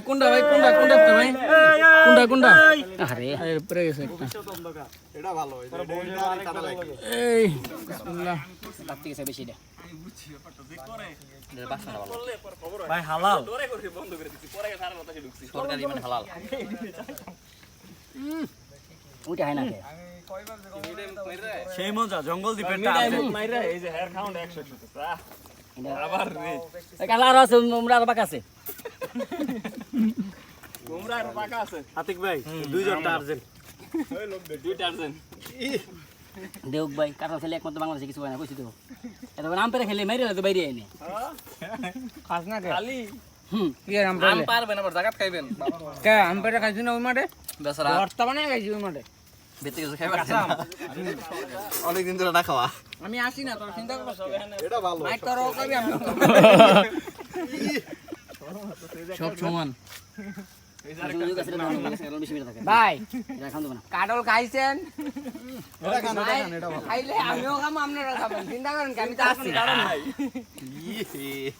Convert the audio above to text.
কোনটা ভাই কোনটা কোনটা ভাই? কোনটা কোনটা? আরে। পড়ে গেছে একটা। এটা ভালো এই বিসমিল্লাহ। তার থেকে বেশি এটা। ভাই হালাল। তরকারি মানে হালাল। ওইটা হয় না সেই মজা জঙ্গল দ্বীপের এই যে হেয়ার খাউন্ড 100 আবার রে। কালা আর আছে উমরা আর বাক আছে। তোমরা আর পাকা আছে। আতিক ভাই দুইজন টার্জেন দুই টার্জেন দেউক ভাই কাটা ছেলে একমাত্র বাংলাদেশে কিছু হয় না কইছি তো। এত নাম পেরে খেলে মেরে তো বাইরে এনে খাস না খালি। হুম। কি আম পারবেন আবার খাইবেন। কে আম পেরে খাইছি না ওই মাঠে? বেচারা। ভর্তা বানায় খাইছি ওই মাঠে। অনেকদিন ধরে না খাওয়া। আমি আসি না তোর চিন্তা করছ এটা ভালো। মাইক তোর কবি আমি সব সমান। সুযোগ আছে না বেশি বেশি থাকে। ভাই এটা খান দেবো না। কাটল খাইছেন? এটা খান এটা ভাই, খান এটা ভালো। খাইলে আমিও খাব আপনারা খাবেন। চিন্তা করেন কি আমি তো আসছি ইয়ে।